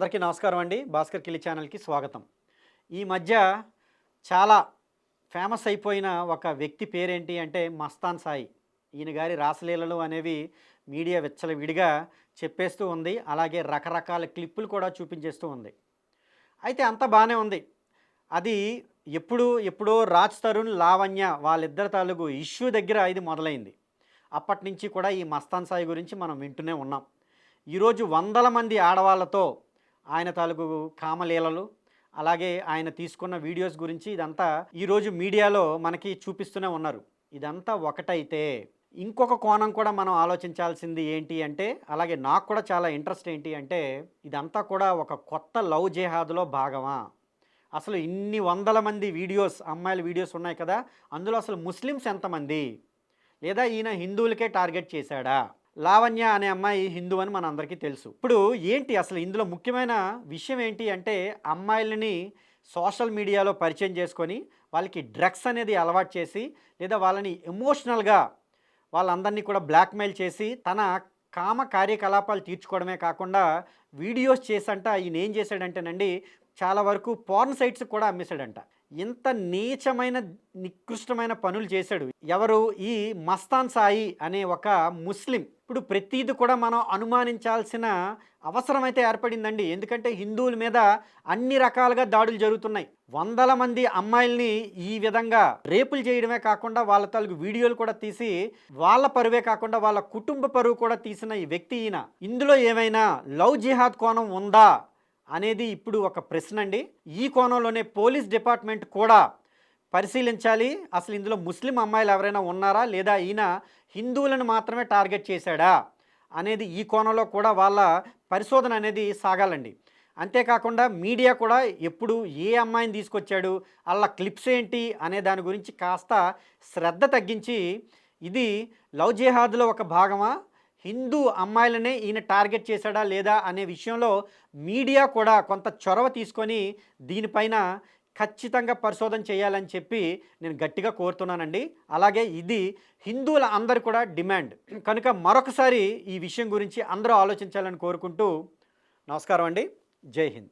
అందరికీ నమస్కారం అండి. భాస్కర్ కిలి ఛానల్కి స్వాగతం. ఈ మధ్య చాలా ఫేమస్ అయిపోయిన ఒక వ్యక్తి పేరేంటి అంటే మస్తాన్ సాయి. ఈయన గారి రాసలీలలు అనేవి మీడియా విచ్చలవిడిగా చెప్పేస్తూ ఉంది. అలాగే రకరకాల క్లిప్పులు కూడా చూపించేస్తూ ఉంది. అయితే అంత బాగానే ఉంది. అది ఎప్పుడు ఎప్పుడో రాజ్ తరుణ్ లావణ్య వాళ్ళిద్దరి తాలూకు ఇష్యూ దగ్గర ఇది మొదలైంది. అప్పటి నుంచి కూడా ఈ మస్తాన్ సాయి గురించి మనం వింటూనే ఉన్నాం. ఈరోజు వందల మంది ఆడవాళ్ళతో ఆయన తాలూకు కామలీలలు అలాగే ఆయన తీసుకున్న వీడియోస్ గురించి ఇదంతా ఈరోజు మీడియాలో మనకి చూపిస్తూనే ఉన్నారు. ఇదంతా ఒకటైతే ఇంకొక కోణం కూడా మనం ఆలోచించాల్సింది ఏంటి అంటే అలాగే నాకు కూడా చాలా ఇంట్రెస్ట్ ఏంటి అంటే ఇదంతా కూడా ఒక కొత్త లవ్ జేహాద్లో భాగమా? అసలు ఇన్ని వందల మంది వీడియోస్ అమ్మాయిల వీడియోస్ ఉన్నాయి కదా అందులో అసలు ముస్లిమ్స్ ఎంతమంది? లేదా ఈయన హిందువులకే టార్గెట్ చేశాడా? లావణ్య అనే అమ్మాయి హిందూ అని మన అందరికీ తెలుసు. ఇప్పుడు ఏంటి అసలు ఇందులో ముఖ్యమైన విషయం ఏంటి అంటే అమ్మాయిలని సోషల్ మీడియాలో పరిచయం చేసుకొని వాళ్ళకి డ్రగ్స్ అనేది అలవాటు చేసి లేదా వాళ్ళని ఎమోషనల్గా వాళ్ళందరినీ కూడా బ్లాక్మెయిల్ చేసి తన కామ కార్యకలాపాలు తీర్చుకోవడమే కాకుండా వీడియోస్ చేసంట ఈయన ఏం చేశాడంటేనండి చాలా వరకు పోర్న్ సైట్స్ కూడా అమ్మేశాడంట. ఇంత నీచమైన నికృష్టమైన పనులు చేశాడు. ఎవరు? ఈ మస్తాన్ సాయి అనే ఒక ముస్లిం. ఇప్పుడు ప్రతీది కూడా మనం అనుమానించాల్సిన అవసరం అయితే ఏర్పడిందండి. ఎందుకంటే హిందువుల మీద అన్ని రకాలుగా దాడులు జరుగుతున్నాయి. వందల మంది అమ్మాయిల్ని ఈ విధంగా రేపులు చేయడమే కాకుండా వాళ్ళ తాలూకు వీడియోలు కూడా తీసి వాళ్ళ పరువే కాకుండా వాళ్ళ కుటుంబ పరువు కూడా తీసిన ఈ వ్యక్తి ఈయన. ఇందులో ఏమైనా లవ్ జిహాద్ కోణం ఉందా అనేది ఇప్పుడు ఒక ప్రశ్న అండి ఈ కోణంలోనే పోలీస్ డిపార్ట్మెంట్ కూడా పరిశీలించాలి. అసలు ఇందులో ముస్లిం అమ్మాయిలు ఎవరైనా ఉన్నారా? లేదా ఈయన హిందువులను మాత్రమే టార్గెట్ చేశాడా? అనేది ఈ కోణంలో కూడా వాళ్ళ పరిశోధన అనేది సాగాలండి. అంతేకాకుండా మీడియా కూడా ఎప్పుడు ఏ అమ్మాయిని తీసుకొచ్చాడు? అలా క్లిప్స్ ఏంటి? అనే దాని గురించి కాస్త శ్రద్ధ తగ్గించి ఇది లవ్ జిహాద్లో ఒక భాగమా? హిందూ అమ్మాయిలనే ఈయన టార్గెట్ చేశాడా లేదా? అనే విషయంలో మీడియా కూడా కొంత చొరవ తీసుకొని దీనిపైన ఖచ్చితంగా పరిశోధన చేయాలని చెప్పి నేను గట్టిగా కోరుతున్నానండి. అలాగే ఇది హిందువుల అందరు కూడా డిమాండ్. కనుక మరొకసారి ఈ విషయం గురించి అందరూ ఆలోచించాలని కోరుకుంటూ నమస్కారం అండి. జై హింద్.